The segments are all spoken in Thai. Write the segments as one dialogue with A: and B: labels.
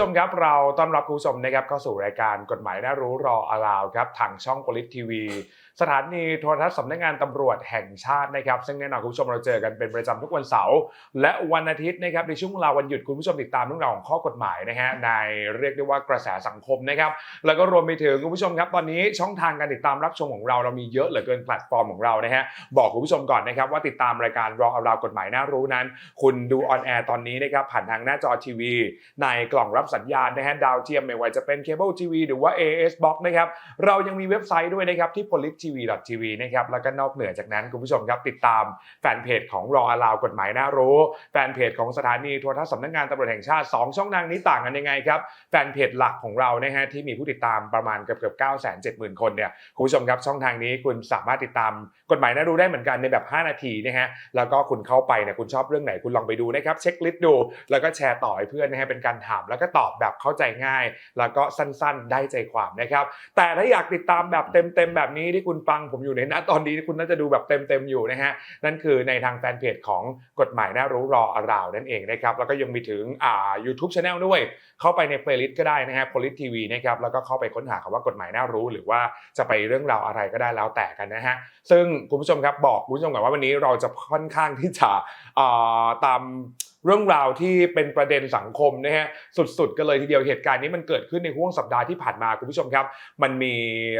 A: คุณผู้ชมครับ เราต้อนรับคุณผู้ชมนะครับเข้าสู่รายการกฎหมายน่ารู้รออลาวครับทางช่อง p o l i t TV สถานีโทรทัศน์สำนักงานตำรวจแห่งชาตินะครับ ซึ่งแน่นอนคุณผู้ชมเราเจอกันเป็นประจำทุกวันเสาร์และวันอาทิตย์นะครับในช่วงเวลาวันหยุดคุณผู้ชมติดตามเรื่องราวของข้อกฎหมายนะฮะในเรียกได้ว่ากระแสสังคมนะครับแล้วก็รวมไปถึงคุณผู้ชมครับตอนนี้ช่องทางการติดตามรับชมของเราเรามีเยอะเหลือเกินแพลตฟอร์มของเรานะฮะบอกคุณผู้ชมก่อนนะครับว่าติดตามรายการรอเอลาวกฎหมายน่ารู้นั้น คุณดูออนแอร์ตอนนี้นะครับผ่านทางหน้าจอทีวี ในกล่องรับสัญญาณนะฮะดาวเทียมไม่ว่าจะเป็นเคเบิลทีวีหรือว่า AS Box นะครับเรายังมีเว็บไซต์ด้วยนะครับที่ polittv.tv นะครับแล้วก็นอกเหนือจากนั้นคุณผู้ชมครับติดตามแฟนเพจของรออลาวกฎหมายน่ารู้ แฟนเพจของสถานีโทรทัศน์สำนักงานตำรวจแห่งชาติ 2 ช่องทางนี้ต่างกันยังไงครับแฟนเพจหลักของเรานะฮะที่มีผู้ติดตามประมาณเกือบเกือบ9 7 0 0 0 0คนเนี่ยคุณผู้ชมครับช่องทางนี้คุณสามารถติดตามกฎหมายน่ารู้ได้เหมือนกันในแบบ 5 นาทีนะฮะแล้วก็คุณเข้าไปเนี่ยคุณชอบเรื่องไหนคุณลองไปดูนะครับเช็คลิสต์ดู แล้วก็แชร์ต่อให้เพื่อนนะฮะเป็นการถามแล้วก็ตอบแบบเข้าใจง่าย แล้วก็สั้นๆได้ใจความนะครับแต่ถ้าอยากติดตามแบบเต็มๆแบบนี้ที่คุคุณฟังผมอยู่ในน้าตอนนี้คุณน่าจะดูแบบเต็มๆอยู่นะฮะนั่นคือในทางแฟนเพจของกฎหมายน่ารู้รออราวนั่นเองนะครับแล้วก็ยังมีถึงอ่า YouTube Channel ด้วย เข้าไปในเพลย์ลิสต์ก็ได้นะฮะ Polit TV นะครับแล้วก็เข้าไปค้นหาคำว่ากฎหมายน่ารู้ หรือว่าจะไปเรื่องราวอะไรก็ได้แล้วแต่กันนะฮะซึ่งคุณผู้ชมครับบอกคุณผู้ชมก่อนว่าวันนี้เราจะค่อนข้างที่จะอ่าตาม เรื่องราวที่เป็นประเด็นสังคมนะฮะสุดๆกันเลยทีเดียวเหตุการณ์นี้มันเกิดขึ้นในห่วงสัปดาห์ที่ผ่านมาคุณผู้ชมครับ มันมี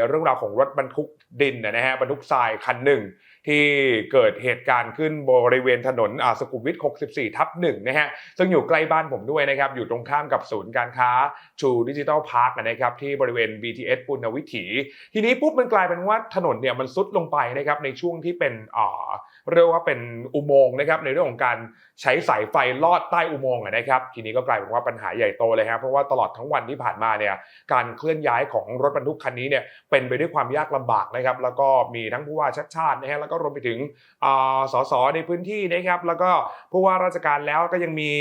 A: เรื่องราวของรถบรรทุกดินนะฮะบรรทุกทรายคันหนึ่งที่เกิดเหตุการณ์ขึ้นบริเวณถนนอาสุขุมวิท 64 ทับหนึ่งนะฮะ ซึ่งอยู่ใกล้บ้านผมด้วยนะครับ อยู่ตรงข้ามกับศูนย์การค้าชูดิจิทัลพาร์คนะครับ ที่บริเวณ BTS ปุณวิถี ทีนี้ปุ๊บมันกลายเป็นว่าถนนเนี่ยมันซุดลงไปนะครับในช่วงที่เป็นอ่าเรียกว่าเป็นอุโมงค์นะครับในเรื่องของการ ใช้สายไฟลอดใต้อุโมงค์นะครับ ทีนี้ก็กลายเป็นว่าปัญหาใหญ่โตเลยครับเพราะว่าตลอดทั้งวันที่ผ่านมาเนี่ยการเคลื่อนย้ายของรถบรรทุกคันนี้เนี่ยเป็นไปด้วยความยากลำบากนะครับ แล้วก็มีทั้งผู้ว่าชัดชาตินะฮะแล้วก็รวมไปถึงสสในพื้นที่นะครับ แล้วก็ผู้ว่าราชการแล้วก็ยังมี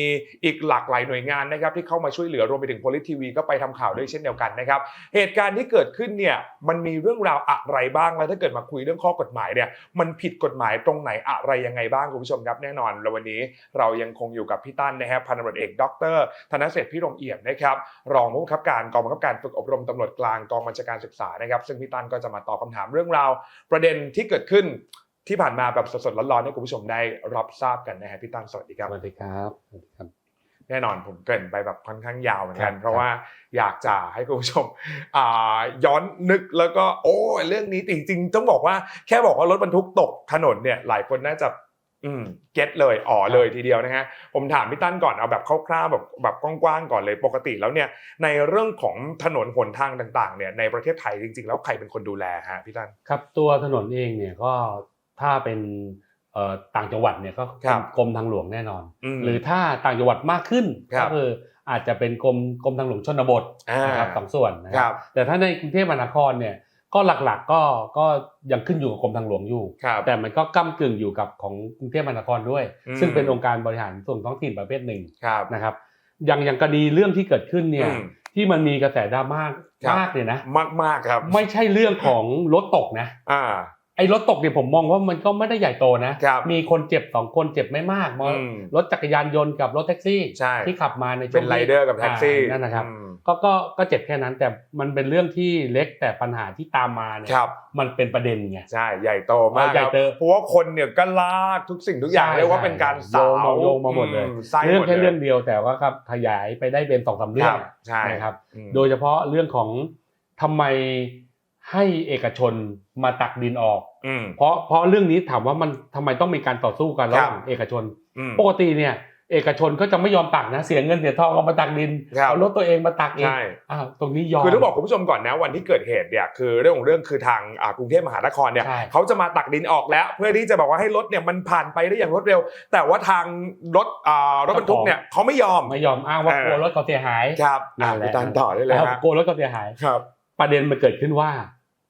A: อีกหลากหลายหน่วยงานนะครับ ที่เข้ามาช่วยเหลือรวมไปถึงโพลิทีวีก็ไปทำข่าวด้วยเช่นเดียวกันนะครับ เหตุการณ์ที่เกิดขึ้นเนี่ยมันมีเรื่องราวอะไรบ้างแล้วถ้าเกิดมาคุยเรื่องข้อกฎหมายเนี่ยมันผิดกฎหมายตรงไหนอะไรยังไงบ้างคุณผู้ชมครับแน่นอนแล้ววันนี้เรายังคงอยู่กับพี่ตั้นนะฮะพันตำรวจเอกดรธนเศรษฐ์พิรมเอี่ยมนะครับรองผู้บังคับการกองบังคับการฝึกอบรมตำรวจกลางกองบัญชาการศึกษานะครับซึ่งพี่ตั้นก็จะมาตอบคำถามเรื่องราว ประเด็นที่เกิดขึ้นที่ผ่านมาแบบสดๆร้อนๆให้คุณผู้ชมได้รับทราบกันนะฮะพี่ตั้นสวัสดีครับ
B: สวัสดีครับสวัสดีครับ
A: แน่นอนผมเกริ่นไปแบบค่อนข้างยาวเหมือนกัน
B: ครับ
A: เพราะว่าอยากจะให้คุณผู้ชมอ่าย้อนนึกแล้วก็โอ้ยเรื่องนี้จริงๆ ต้องบอกว่าแค่บอกว่ารถบรรทุกตกถนนเนี่ยหลายคนน่าจะ อืมเก็ตเลยอ๋อเลยทีเดียวนะฮะผมถามพี่ตั้นก่อนเอาแบบคร่าวๆแบบแบบกว้างๆก่อนเลยปกติแล้วเนี่ย ในเรื่องของถนนหนทางต่างๆ เนี่ยในประเทศไทยจริง ๆ แล้วใครเป็นคนดูแลฮะพี่ตั้น
B: ครับตัวถนนเองเนี่ยก็ถ้าเป็นเอ่อต่างจังหวัดเนี่ยก็
A: ครับ
B: กรมทางหลวงแน่นอน
A: อืม
B: หรือถ้าต่างจังหวัดมากขึ้น
A: ครั
B: ก็
A: บ
B: คืออาจจะเป็นกรมกรมทางหลวงชนบท
A: อ่า
B: นะครับสองส่วนนะ
A: ค
B: ค
A: รั
B: รับบแต่ถ้าในกรุงเทพมหานครเนี่ย ก็หลักๆก็ก็ยังขึ้นอยู่กับกรมทางหลวงอยู่
A: ครับ
B: แต่มันก็ก้ากึ่งอยู่กับของกรุงเทพมหานครด้วย
A: อืม
B: ซึ่งเป็นองค์การบริหารส่วนท้องถิ่นประเภทหนึ่ง
A: ครับ
B: นะครับอย่างอย่างคดีเรื่องที่เกิดขึ้นเนี่ย
A: อืม
B: ที่มันมีกระแสดราม่า
A: ครับ
B: มากเลยนะ
A: มากๆครับ
B: ไม่ใช่เรื่องของรถตกนะ
A: อ่า
B: ไอ้รถตกเนี่ยผมมองว่ามันก็ไม่ได้ใหญ่โตนะ
A: ครับ
B: มีคนเจ็บสองคนเจ็บไม่มากมอ
A: อืม
B: รถจักรยานยนต์กับรถแท็กซี่
A: ใช่
B: ที่ขับมาในช่วง
A: เป็นไรเดอร์กับแท็กซี่
B: อ่านั่นนะครับ
A: อืม
B: ก็ก็ก็เจ็บแค่นั้นแต่มันเป็นเรื่องที่เล็กแต่ปัญหาที่ตามมาเนี่ย
A: ครับ
B: มันเป็นประเด็นไง
A: ใช่ใหญ่โตมาก
B: ใหญ่
A: ครับ
B: โต
A: เพราะว่าคนเนี่ยก็ลากทุกสิ่งทุกอย่าง
B: ใช่
A: เรียกว่าเป็นการสาว
B: โยงมาโยงมาหมดเลย
A: อืไส้
B: เรื่อง
A: หมด
B: แค่
A: ลย
B: เรื่องเดียวแต่ว่าครับขยายไปได้เป็นสองสามเรื่
A: ค
B: อง
A: รับใช่
B: นะครับ
A: อืม
B: โดยเฉพาะเรื่องของทำไมให้เอกชนมาตักดินออก
A: อืม
B: เพราะเพราะเรื่องนี้ถามว่ามันทำไมต้องมีการต่อสู้กันระหว่าง
A: ครับ
B: เอกชน
A: อืม
B: ปกติเนี่ยเอกชนก็จะไม่ยอมตักนะเสียเงินเสียทองเอามาตักดิน
A: ครับ
B: เอารถตัวเองมาตักเอง
A: ใช่
B: อ้าวตรงนี้ยอม
A: คือต้องบอกคุณผู้ชมก่อนนะวันที่เกิดเหตุเนี่ยคือเรื่องของเรื่องคือทางอ่ากรุงเทพมหานครเนี่ย
B: ใช่
A: เขาจะมาตักดินออกแล้ว เพื่อที่จะบอกว่าให้รถเนี่ยมันผ่านไปได้อย่างรวดเร็ว แต่ว่าทางรถอ่ารถบรรทุกเนี่ยเขาไม่ยอม
B: ไม่ยอมอ้างว่า
A: เออ
B: กลัวรถเขาเสียหาย
A: ครับ
B: นั่
A: อ่าน
B: แหละ
A: พี่ตันต่อได้เลย
B: แล้ว
A: ฮะ
B: กลัวรถเขาเสียหาย
A: ครับ
B: ประเด็นมันเกิดขึ้นว่า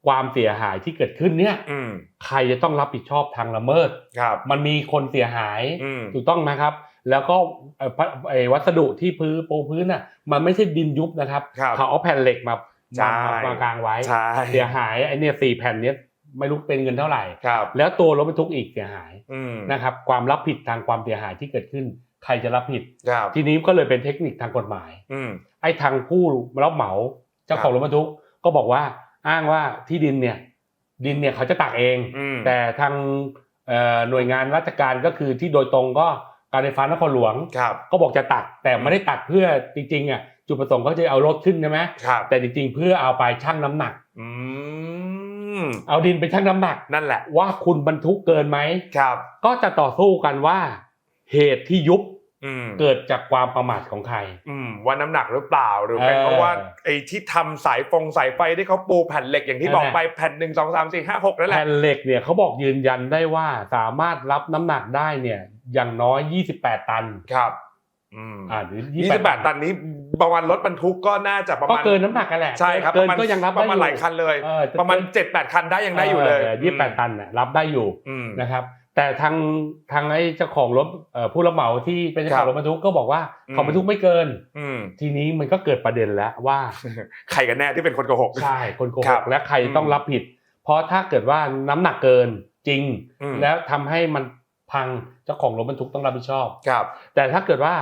B: ความเสียหายที่เกิดขึ้นเนี่ย
A: อืม
B: ใครจะต้องรับผิดชอบทางละเมิด
A: ครับ
B: มันมีคนเสียหาย
A: อืม
B: ถูกต้องนะครับ แล้วก็เอ่อพะเอ่อวัสดุที่พื้นปูพื้นน่ะ มันไม่ใช่ดินยุบนะครับ
A: ครับ
B: เขาเอาแผ่นเหล็กมา
A: ใช่
B: มามามากางไว้
A: ใช่
B: เสียหายไอ้เนี่ยสี่แผ่นเนี้ยไม่รู้เป็นเงินเท่าไหร่
A: ครับ
B: แล้วตัวรถบรรทุกอีกเสียหาย
A: อืม
B: นะครับ ความรับผิดทางความเสียหายที่เกิดขึ้น ใครจะรับผิด
A: ครับ
B: ทีนี้ก็เลยเป็นเทคนิคทางกฎหมาย
A: อืม
B: ไอ้ทางผู้รับเหมาเจ้าของรถบรรทุกก็บอกว่า อ้างว่าที่ดินเนี่ยดินเนี่ยเขาจะตักเอง
A: อืม
B: แต่ทางเอ่อหน่วยงานราชการก็คือที่โดยตรงก็การไฟฟ้านครหลวง
A: ครับ
B: ก็บอกจะตักแต่ไม่ได้ตักเพื่อจริงๆอะจุดประสงค์เขาจะเอารถขึ้นใช่ไหม
A: ครับ
B: แต่จริงๆ เพื่อเอาไปชั่งน้ำหนัก
A: อืม
B: เอาดินไปชั่งน้ำหนัก
A: นั่นแหละ
B: ว่าคุณบรรทุกเกินไหม
A: ครับ
B: ก็จะต่อสู้กันว่า เหตุที่ยุบ
A: อืม
B: เกิดจากความประมาทของใคร
A: อืมว่าน้ำหนักหรือเปล่าหรือเป็น
B: เออ
A: เพราะว่าไอ้ที่ทำสายฟงสายไฟที่เขาปูแผ่นเหล็กอย่างที่
B: นั่น
A: บอก
B: แหละ
A: ไปแผ่นหนึ่งสองสามสี่ห้าหกนั่นแหละ
B: แผ่นเหล็กเนี่ยเขาบอกยืนยันได้ว่าสามารถรับน้ำหนักได้เนี่ย อย่างน้อย28ตัน
A: ครับอืม
B: อ่าหรือ
A: ยี่สิบแปดตันนี้ประมาณรถบรรทุกก็น่าจะประ
B: ก็
A: มาณ
B: เกินน้ำหนักกันแหละ
A: ใช่ครับ
B: เกิน
A: ประมาณ
B: ก็ยังรับ
A: ประมาณ
B: ได้
A: หลายคันเลย
B: เออ
A: ประมาณเจ็ดแปดคันได้ยังได้อยู่เลย
B: ยี่สิบแปดตันน่ะรับได้อยู่
A: อืม
B: นะครับ แต่ทางทางไอ้เจ้าของรถเอ่อผู้รับเหมาที่เป็นเจ้าข
A: ครั
B: อง
A: บ
B: รถบรรทุกก็บอกว่า
A: อืม
B: เขาบรรทุกไม่เกิน
A: อืม
B: ทีนี้มันก็เกิดประเด็นแล้วว่า
A: ใครกันแน่ที่เป็นคนโกหก
B: ใช่คนโก
A: ค
B: ห
A: รั
B: ก
A: บ
B: และใคร
A: อืม
B: ต้องรับผิด เพราะถ้าเกิดว่าน้ำหนักเกินจริง
A: อืม
B: แล้วทำให้มันพังเจ้าของรถบรรทุกต้องรับผิดชอบ
A: ครับ
B: แต่ถ้าเกิดว่า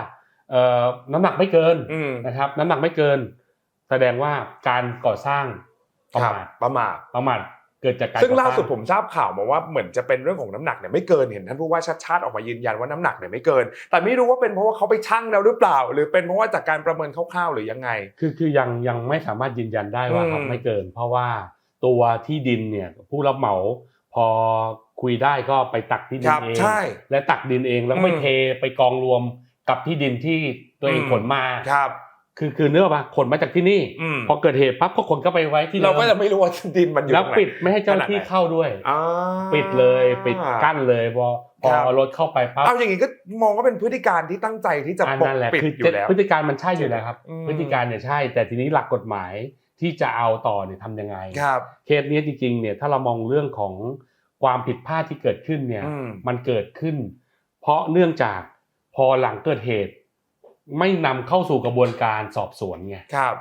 B: เอ่อน้ำหนักไม่เกิน
A: อืม
B: นะครับ น้ำหนักไม่เกิน แสดงว่าการก่อสร้างประ
A: ครับ
B: มาท
A: ประมาท
B: ประมาท เกิดจากการ
A: ซึ่ง
B: ก่อ
A: ล่า
B: ร้
A: สุดผมทราบข่าวมาว่าเหมือนจะเป็นเรื่องของน้ำหนักเนี่ยไม่เกินเห็นท่านผู้ว่าชัดชาติออกมายืนยันว่าน้ำหนักเนี่ยไม่เกิน แต่ไม่รู้ว่าเป็นเพราะว่าเขาไปชั่งแล้วหรือเปล่า หรือเป็นเพราะว่าจากการประเมินคร่าวๆหรือยังไง
B: คือคือยังยังไม่สามารถยืนยันได้ว่า
A: อืม
B: ครับไม่เกิน เพราะว่าตัวที่ดินเนี่ยผู้รับเหมาพอคุยได้ก็ไปตักที่ดิ
A: คนรับ
B: เอง
A: ใช่
B: และตักดินเองแล้วก็ไป
A: อืม
B: เทไปกองรวมกับที่ดินที่ตัวเอง
A: อืม
B: ขนมา
A: ครับ
B: คือคือเนื้อปะขนมาจากที่นี่
A: อืม
B: พอเกิดเหตุปั๊บก็ขนก็ไปไว้ที่
A: เราก็
B: ดิ
A: จะไม่รู้ว่าดินมันอยู่
B: แล้ว
A: ตรงไหน
B: ปิดไม่ให้เจ้าหน้าที่
A: ขนาดไหน
B: เข้าด้วย
A: อ่า
B: ปิดเลยปิดกั้นเลยพอพอ
A: ครับ
B: เอารถเข้าไปปั๊บ
A: เอาอย่างนี้ก็มองว่าเป็นพฤติการที่ตั้งใจที่จะ
B: อัน
A: ปก
B: นั่นแหละ
A: ปิด
B: คือ
A: อยู่แล้ว
B: พฤติการมันใช่อยู่แล้วครับ
A: อืม
B: พฤติการเนี่ยใช่ แต่ทีนี้หลักกฎหมายที่จะเอาต่อเนี่ยทำยังไง
A: ครับ
B: เคสนี้จริงๆเนี่ยถ้าเรามองเรื่องของความผิดพลาดที่เกิดขึ้นเนี่ย
A: อืม
B: มันเกิดขึ้น เพราะเนื่องจากพอหลังเกิดเหตุ ไม่นำเข้าสู่กระบวนการสอบสวนไง
A: ครับ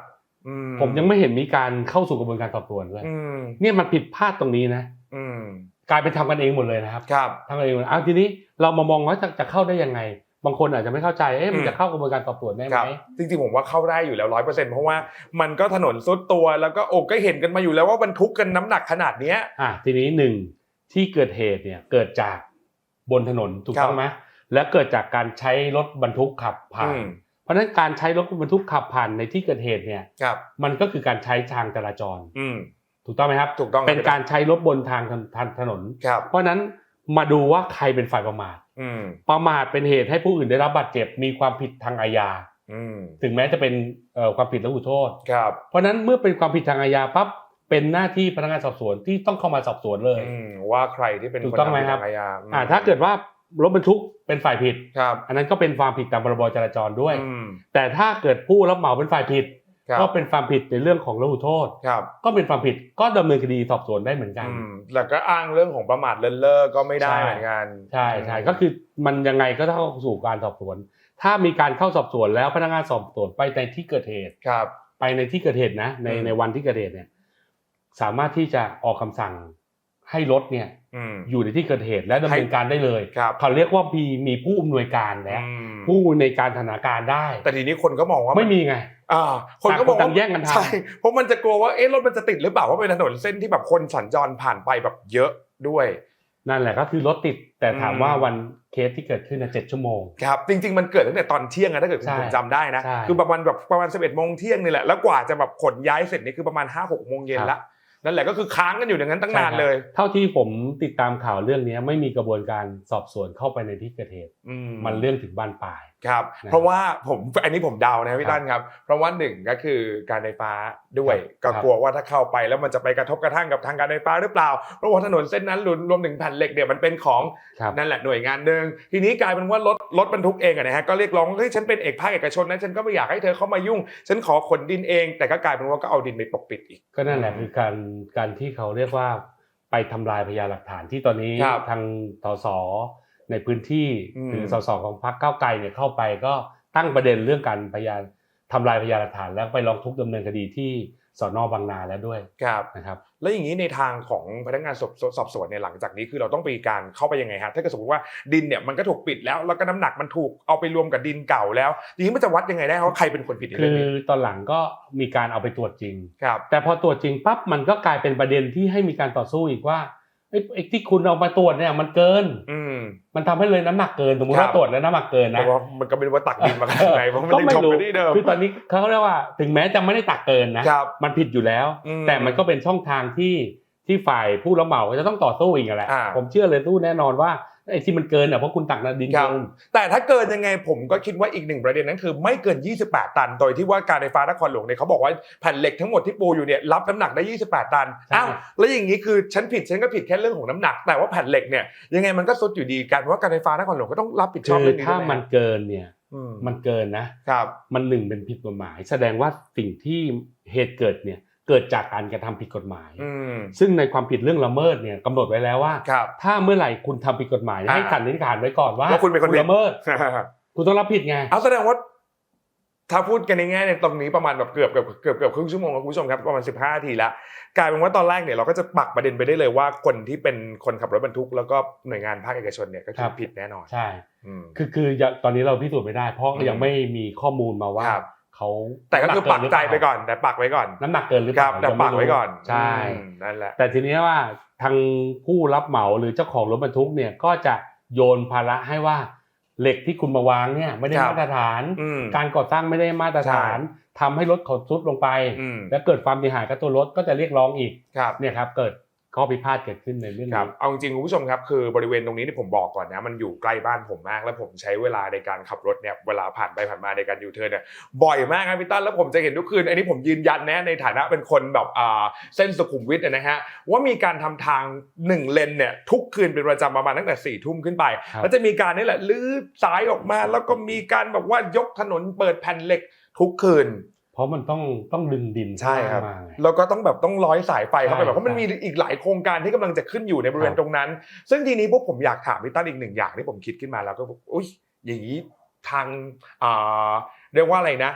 A: อื
B: ผมยังไม่เห็นมีการเข้าสู่กระบวนการสอบสวนเลย
A: อืม
B: เนี่ยมันผิดพลาดตรงนี้นะ
A: อืม
B: กลายเป็นทำกันเองหมดเลยนะครับ
A: ครับ
B: ทำกันเองหมดอ้าวทีนี้เรามามองว่าจะจะเข้าได้ยังไง บางคนอาจจะไม่เข้าใจเอ๊ะมัน
A: อืม
B: จะเข้ากระบวนการสอบสวนได้ไห
A: ค
B: ม
A: รับจริงๆผมว่าเข้าได้อยู่แล้วร้อยเปอร์เซ็นต์เพราะว่ามันก็ถนนซุดตัวแล้วก็โอ้ก็เห็นกันมาอยู่แล้วว่าบรรทุกกันน้ำหนักขนาดเนี้ย
B: อะทีนี้หนึ่งที่เกิดเหตุเนี่ยเกิดจากบนถนนถูก
A: ครับ
B: ต้องไหม และเกิดจากการใช้รถบรรทุกขับผ่า
A: อื
B: น
A: ม
B: เพราะฉะนั้นการใช้รถบรรทุกขับผ่านในที่เกิดเหตุเนี่ย
A: ครับ
B: มันก็คือการใช้ทางจราจร
A: อืม
B: ถูกต้องไหมครับ
A: ถูกต้อง
B: เป็นการใช้รถบนทางทางถนน
A: ครับ
B: เพราะฉะนั้นมาดูว่าใครเป็นฝ่ายประมาท
A: อืม
B: ประมาทเป็นเหตุให้ผู้อื่นได้รับบาดเจ็บมีความผิดทางอาญา
A: อืม
B: ถึงแม้จะเป็นเอ่อความผิดและหูโทษ
A: ครับ
B: เพราะฉะนั้นเมื่อเป็นความผิดทางอาญาปั๊บเป็นหน้าที่พนักงานสอบสวนที่ต้องเข้ามาสอบสวนเลย
A: อืมว่าใครที่เป็น
B: ถูก
A: คน
B: ต้องไหม
A: ทำผิด
B: ครับ
A: ทางอาญา
B: อ่าถ้าเกิดว่า รถบรรทุกเป็นฝ่ายผิด
A: ครับ
B: อันนั้นก็เป็นความผิดตามพรบจราจรด้วย
A: อืม
B: แต่ถ้าเกิดผู้รับเหมาเป็นฝ่ายผิด
A: ครับ
B: ก็เป็นความผิดในเรื่องของระหูโทษ
A: ครับ
B: ก็เป็นความผิดก็ดำเนินคดีสอบสวนได้เหมือนกัน
A: อืมแล้วก็อ้างเรื่องของประมาทเลินเล่อก็ไม่ได้
B: ใช่
A: เหมือนกัน
B: ใช่ใช่ก็คือมันยังไงก็ต้องเข้าสู่การสอบสวน ถ้ามีการเข้าสอบสวนแล้วพนักงานสอบสวนไปในที่เกิดเหตุ
A: ครับ
B: ไปในที่เกิดเหตุนะใน
A: อืม
B: ในวันที่เกิดเหตุเนี่ยสามารถที่จะออกคำสั่ง ให้รถเนี่ย
A: อืม
B: อยู่ในที่เกิดเหตุและดำเนินการได้เลย
A: ครับ
B: เขาเรียกว่ามีมีผู้อำนวยการแล้ว
A: อืม
B: ผู้ในการสถานการณ์ได้
A: แต่ทีนี้คนก็มองว่า
B: ไม่มีไง
A: อ่าคนก็
B: ต่างคน
A: บอกว่า
B: ต่างแย่งกันทำ
A: ใช่เพราะมันจะกลัวว่าเอ๊ะรถมันจะติดหรือเปล่าเพราะเป็นถนนเส้นที่แบบคนสัญจรผ่านไปแบบเยอะด้วย
B: นั่นแหละก็คือรถติดแต่ถาม
A: อืม
B: ว่าวันเคสที่เกิดขึ้นนะเจ็ดชั่วโมง
A: ครับจริง ๆ มันเกิดตั้งแต่ตอนเที่ยงนะถ้าเกิด
B: ใช่
A: ผมจำได้นะ
B: ใช่
A: คือประมาณแบบประมาณ11โมงเที่ยงนี่แหละแล้วกว่าจะแบบขนย้ายเสร็จนี่คือประมาณ5 6โมงเย็น
B: ครับ
A: ละ นั่นแหละก็คือค้างกันอยู่อย่างนั้นตั้งนานเลย
B: ใช่ครับเท่าที่ผมติดตามข่าวเรื่องนี้ไม่มีกระบวนการสอบสวนเข้าไปในที่เกิดเหตุ
A: อืม
B: มันเรื่องถึงบ้านปลาย
A: ครับ
B: นะครับ
A: เพราะว่าผมอันนี้ผมเดานะพี่
B: ครับ
A: ตั้นครับ เพราะว่าหนึ่งก็คือการไฟฟ้าด้วย
B: ครั
A: ก็
B: บ
A: กลัวว่าถ้าเข้าไปแล้วมันจะไปกระทบกระทั่งกับทางการไฟฟ้าหรือเปล่า เพราะว่าถนนเส้นนั้นรวมรวมถึงแผ่นเหล็กเนี่ยมันเป็นของ
B: ครับ
A: นั่นแหละหน่วยงานหนึ่งทีนี้กลายเป็นว่ารถรถบรรทุกเองอะนะฮะก็เรียกร้องว่าเฮ้ยฉันเป็นเอกภาคเอกชนนะฉันก็ไม่อยากให้เธอเข้ามายุ่ง ฉันขอขนดินเอง แต่ก็กลายเป็นว่าก็เอาดินไปปกปิดอีก
B: ก็นั่นแหละคือการการที่เขาเรียกว่าไปทำลายพยานหลักฐานที่ตอนนี้
A: ครับ
B: ทางสส ในพื้นที่
A: อืม
B: หรือสสของพรรคก้าวไกลเนี่ยเข้าไปก็ตั้งประเด็นเรื่องการพยานทำลายพยานหลักฐาน แล้วไปร้องทุกข์ดำเนินคดีที่สอนอบางนาแล้วด้วย
A: ครับ
B: นะครับ
A: แล้วอย่างนี้ในทางของพนักงานสอบสอบสวนเนี่ยหลังจากนี้คือเราต้องไปการเข้าไปยังไงฮะถ้าเกิดสมมติว่าดินเนี่ยมันก็ถูกปิดแล้วแล้วก็น้ำหนักมันถูกเอาไปรวมกับดินเก่าแล้วทีนี้มันจะวัดยังไงได้ว่าใครเป็นคนผิดใน
B: คื
A: เรื่อง
B: อ
A: นี้
B: ตอนหลังก็มีการเอาไปตรวจจริง
A: ครับ
B: แต่พอตรวจจริงปั๊บมันก็กลายเป็นประเด็นที่ให้มีการต่อสู้อีกว่า ไอ้ไอ้ที่คุณเอามาตรวจเนี่ยมันเกิน
A: อืม
B: มันทำให้เลยน้ำหนักเกินสมมติ
A: ครั
B: ว่า
A: บ
B: ตรวจแล้วน้ำหนักเกิน
A: เพ
B: นะ
A: ราะว่ามันก็เป็นว่าตักดินมาขนาดไหนเพราะมัน
B: ก็
A: ยัง
B: ไม่
A: จม
B: รู้
A: ไปที่เดิม
B: คือตอนนี้เขาเรียกว่า ถึงแม้จะไม่ได้ตักเกินนะ
A: ครับ
B: มันผิดอยู่แล้ว
A: อืม
B: แต่มันก็เป็นช่องทางที่ที่ฝ่ายผู้รับเหมาจะต้องต่อสู้อีกแหละ
A: อ่า
B: ผมเชื่อเลยสู้แน่นอนว่า ไอ้ที่มันเกินเนี่ยเพราะคุณตักดิน
A: ครับ
B: เกิน
A: แต่ถ้าเกินยังไงผมก็คิดว่าอีกหนึ่งประเด็นนั้นคือไม่เกิน 28 ตัน โดยที่ว่าการไฟฟ้านครหลวงเนี่ยเขาบอกว่าแผ่นเหล็กทั้งหมดที่ปูอยู่เนี่ยรับน้ำหนักได้ 28 ตัน
B: ใช่
A: อ้าวแล้วอย่างนี้คือฉันผิดฉันก็ผิดแค่เรื่องของน้ำหนัก แต่ว่าแผ่นเหล็กเนี่ยยังไงมันก็ซุดอยู่ดีกันว่าการไฟฟ้านครหลวงก็ต้องรับผิดชอบ
B: คือ
A: เรื่องนี้
B: ถ้า
A: ด้วยไห
B: มันเกินเนี่ย
A: อืม
B: มันเกินนะ
A: ครับ
B: มันหนึ่งเป็นผิดกฎหมาย แสดงว่าสิ่งที่เหตุเกิดเนี่ย เกิดจากการกระทำผิดกฎหมาย
A: อืม
B: ซึ่งในความผิดเรื่องละเมิดเนี่ยกำหนดไว้แล้วว่า
A: ครับ
B: ถ้าเมื่อไหร่คุณทำผิดกฎหมาย
A: อ่า
B: ให้สันนิษฐานไว้ก่อนว่า
A: ว่าคุณเป็นคนผิด
B: ละเมิด คุณต้องรับผิดไง
A: เอาแสดงว่าถ้าพูดกันในแง่ในตรงนี้ประมาณแบบเกือบเกือบเกือบเกือบครึ่งชั่วโมงครับคุณผู้ชมครับประมาณ15นาทีแล้วกลายเป็นว่าตอนแรกเนี่ยเราก็จะปักประเด็นไปได้เลยว่าคนที่เป็นคนขับรถบรรทุก แล้วก็หน่วยงานภาคเอกชนเนี่ยก็คื
B: ครั
A: อบผิดแน่นอน
B: ใช่
A: อืม
B: คือคือยังตอนนี้เราพิสูจน์ไม่ได้ เพราะ
A: อืม
B: ยังไม่มีข้อมูลมาว่า
A: ครับ
B: เขา
A: แต่ก็คือปักใจไปก่อน แต่ปักไว้ก่อน
B: น้ำหนักเกินหรือ
A: ค
B: เป
A: รั
B: ล่า
A: บแต่
B: ยังม่
A: ปักไว้
B: รู้
A: ก่อน
B: ใช่
A: อืมนั่นแหละ
B: แต่ทีนี้ว่าทางผู้รับเหมาหรือเจ้าของรถบรรทุกเนี่ยก็จะโยนภาระให้ว่าเหล็กที่คุณมาวางเนี่ยไม่ได้
A: ครับ
B: มาตรฐาน
A: อืม
B: การก่อสร้างไม่ได้มาตรฐานทำให้รถเขาซุดลงไป
A: อืม
B: และเกิดความเสียหายกับตัวรถก็จะเรียกร้องอีก
A: ครับ
B: เนี่ยครับเกิด ข้อพิพาทเกิดขึ้นในเรื่อง
A: ครับ
B: นี้
A: เอาจริงๆคุณผู้ชมครับคือบริเวณตรงนี้ที่ผมบอกก่อนนะมันอยู่ใกล้บ้านผมมาก แล้วผมใช้เวลาในการขับรถเนี่ยเวลาผ่านไปผ่านมาในการยูเทิร์นเนี่ยบ่อยมากครับพี่ตั้นแล้วผมจะเห็นทุกคืน อันนี้ผมยืนยันนะในฐานะเป็นคนแบบอ่าเส้นสุขุมวิทนะฮะว่ามีการทำทางหนึ่งเลนเนี่ยทุกคืนเป็นประจำประมาณตั้งแต่สี่ทุ่มขึ้นไป
B: ครับ
A: แล้วจะมีการนี่แหละลื้อสายออกมา แล้วก็มีการแบบว่ายกถนนเปิดแผ่นเหล็กทุกคืน
B: เพราะมันต้องต้องดึงดิน
A: ใช่ครับ
B: มาไง
A: แล้วก็ต้องแบบต้องร้อยสายไฟเข้าไป
B: ใช่
A: แบบเพราะมันมีอีกหลายโครงการที่กำลังจะขึ้นอยู่ในบริเวณ
B: ครับ
A: ตรงนั้น ซึ่งทีนี้พวกผมอยากถามพี่ตั้นอีกหนึ่งอย่างที่ผมคิดขึ้นมาแล้วก็บอกอุ้ยอย่างนี้ทางอ่าเรียกว่าอะไรนะ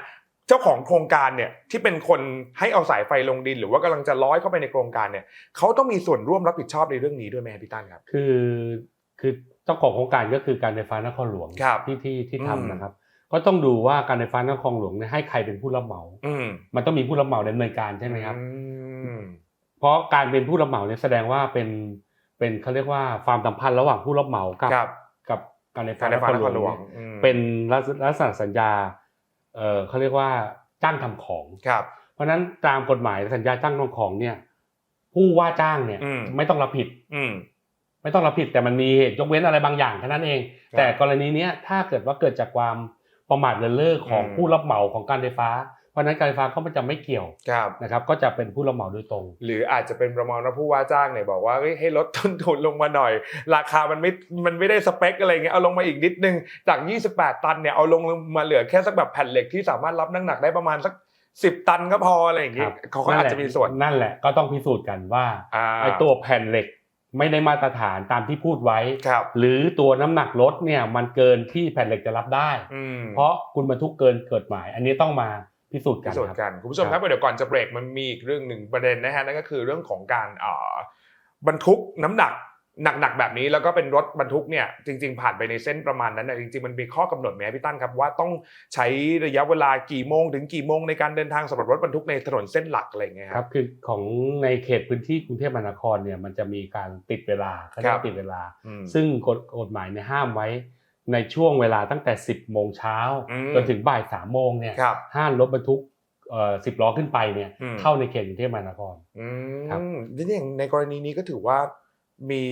A: เจ้าของโครงการเนี่ยที่เป็นคนให้เอาสายไฟลงดิน หรือว่ากำลังจะร้อยเข้าไปในโครงการเนี่ยเขาต้องมีส่วนร่วมรับผิดชอบในเรื่องนี้ด้วยไหมครับพี่ตั้นครับ
B: คือคือเจ้าของโครงการก็คือการไฟฟ้านครหลวง
A: ครับ
B: ที่ที่ที่
A: อืม
B: ทำนะครับ ก็ต้องดูว่าการไฟฟ้านครหลวงเนี่ยให้ใครเป็นผู้รับเหมา
A: อืม
B: มันต้องมีผู้รับเหมาดำเนินการใช่ไหมครับ
A: อืม
B: เพราะการเป็นผู้รับเหมาเนี่ยแสดงว่าเป็นเป็นเขาเรียกว่าความสัมพันธ์ระหว่างผู้รับเหมากับ
A: ครับ
B: กับการไฟฟ้า
A: การไฟฟ้านครหลวง
B: เนี่ย
A: อืม
B: เป็นลักษณะสัญญาเออเขาเรียกว่าจ้างทำของ
A: ครับ
B: เพราะฉะนั้นตามกฎหมายสัญญาจ้างทำของเนี่ย ผู้ว่าจ้างเนี่ย
A: อืม
B: ไม่ต้องรับผิด
A: อืม
B: ไม่ต้องรับผิดแต่มันมีเหตุยกเว้นอะไรบางอย่างแค่นั้นเอง
A: ครับ
B: แต่กรณีเนี้ยถ้าเกิดว่าเกิดจากความ ประมาทเลินเล่อของ
A: อืม
B: ผู้รับเหมาของการไฟฟ้า เพราะฉะนั้นการไฟฟ้าก็มันจะไม่เกี่ยว
A: ครับ
B: นะครับก็จะเป็นผู้รับเหมาโดยตรง
A: หรืออาจจะเป็นประมาณว่าผู้ว่าจ้างเนี่ยบอกว่าเฮ้ยให้ลดต้นทุนลงมาหน่อย ราคามันไม่มันไม่ได้สเปคอะไรเงี้ยเอาลงมาอีกนิดนึงจาก 28 ตันเนี่ยเอาลงมาเหลือแค่สักแบบแผ่นเหล็กที่สามารถรับน้ำหนักได้ประมาณสัก10ตันก็พออะไรอย่าง
B: ค
A: เงี้
B: รั
A: ย
B: บ
A: เขาก็อาจจะมีส่วน
B: นั่นแหละก็ต้องพิสูจน์กันว่า
A: อ่า
B: ไอ้ตัวแผ่นเหล็ก ไม่ได้มาตรฐานตามที่พูดไว้
A: ครับ
B: หรือตัวน้ำหนักรถเนี่ยมันเกินที่แผ่นเหล็กจะรับได้
A: อืม
B: เพราะคุณบรรทุกเกินเกิดหมาย อันนี้ต้องมาพิสูจน์กั
A: พิ
B: น
A: สูจ
B: ครับ
A: น์กันคุณผู้ชมครับเดี๋ยวก่อนจะเบรกมันมีอีกเรื่องหนึ่งประเด็นนะฮะนั่นก็คือเรื่องของการอ่าบรรทุกน้ำหนัก หนักๆแบบนี้แล้วก็เป็นรถบรรทุกเนี่ยจริง ๆ ผ่านไปในเส้นประมาณนั้นนะจริงๆมันมีข้อกำหนดไหมครับพี่ตั้นครับว่าต้องใช้ระยะเวลากี่โมงถึงกี่โมงในการเดินทางสำหรับรถบรรทุกในถนนเส้นหลักอะไรอย่างเงี้ย
B: ค
A: ค
B: รั
A: รั
B: บบคือของในเขตพื้นที่กรุงเทพมหานครเนี่ยมันจะมีการติดเวลาเขาเรียก
A: ครับ
B: ว่าติดเวลา
A: อืม
B: ซึ่งกฎกฎหมายเนี่ยห้ามไว้ในช่วงเวลาตั้งแต่ 10 โมงเช้า
A: อืม
B: จนถึงบ่าย3โมงเนี่ย
A: ครับ
B: ห้ามรถบรรทุกเอ่อสิบล้อขึ้นไปเนี่ย
A: อืม
B: เข้าในเขตกรุงเทพมหานคร
A: อื
B: ครับ
A: มนี่อย่างในกรณีนี้ก็ถือว่า มี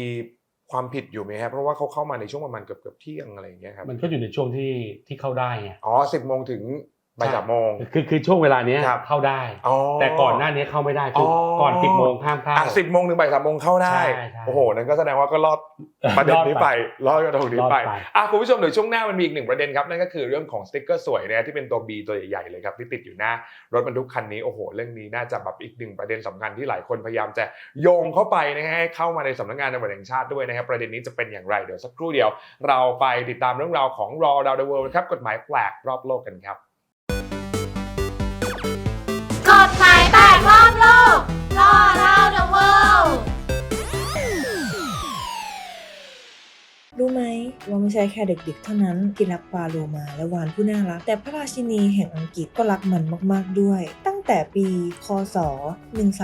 A: ความผิดอยู่ไหมครับเพราะว่าเขาเข้ามาในช่วงประมาณเกือบเกือบๆเที่ยงอะไรอย่างเงี้ยครับ
B: มันก็อยู่ในช่วงที่ที่เข้าได้ไง
A: อ๋อสิบโมงถึง บ่ายสามโมง
B: คือคือช่วงเวลาเนี้ย
A: ครับ
B: เข้าได้
A: อ๋อ
B: แต่ก่อนหน้านี้เข้าไม่ได้คืออ
A: อ
B: ก่อน10โมงห้ามเข้า
A: อะสิบโมงถึงบ่ายสามโมงเข้าได้
B: ใช่ใช่
A: โอ้โห นั่นก็แสดงว่าก็รอดประเด็นนี้ไปรอดกระทงนี้
B: รอด
A: ไป
B: ไป
A: อะคุณผู้ชมเดี๋ยวช่วงหน้ามันมีอีกหนึ่งประเด็นครับนั่นก็คือเรื่องของสติ๊กเกอร์สวยนะที่เป็นตัว B ตัวใหญ่ๆเลยครับที่ติดอยู่หน้ารถบรรทุกคันนี้โอ้โห เรื่องนี้น่าจะแบบอีกหนึ่งประเด็นสำคัญที่หลายคนพยายามจะโยงเข้าไปนะฮะให้เข้ามาในสำนักงานตำรวจแห่งชาติด้วยนะครับประเด็นนี้จะเป็นอย่างไรเดี๋ยวสักครู่เดียว เราไปติดตามเรื่องราวของ Raw Around the World ครับกฎหมายแปลกรอบโลกกันครับ
C: กฎหมายแปลกรอบ ว่าไม่ใช่แค่เด็กๆ เท่านั้นที่รักปลาโลมาและวานผู้น่ารัก แต่พระราชินีแห่งอังกฤษก็รักมันมากๆด้วย ตั้งแต่ปี คศ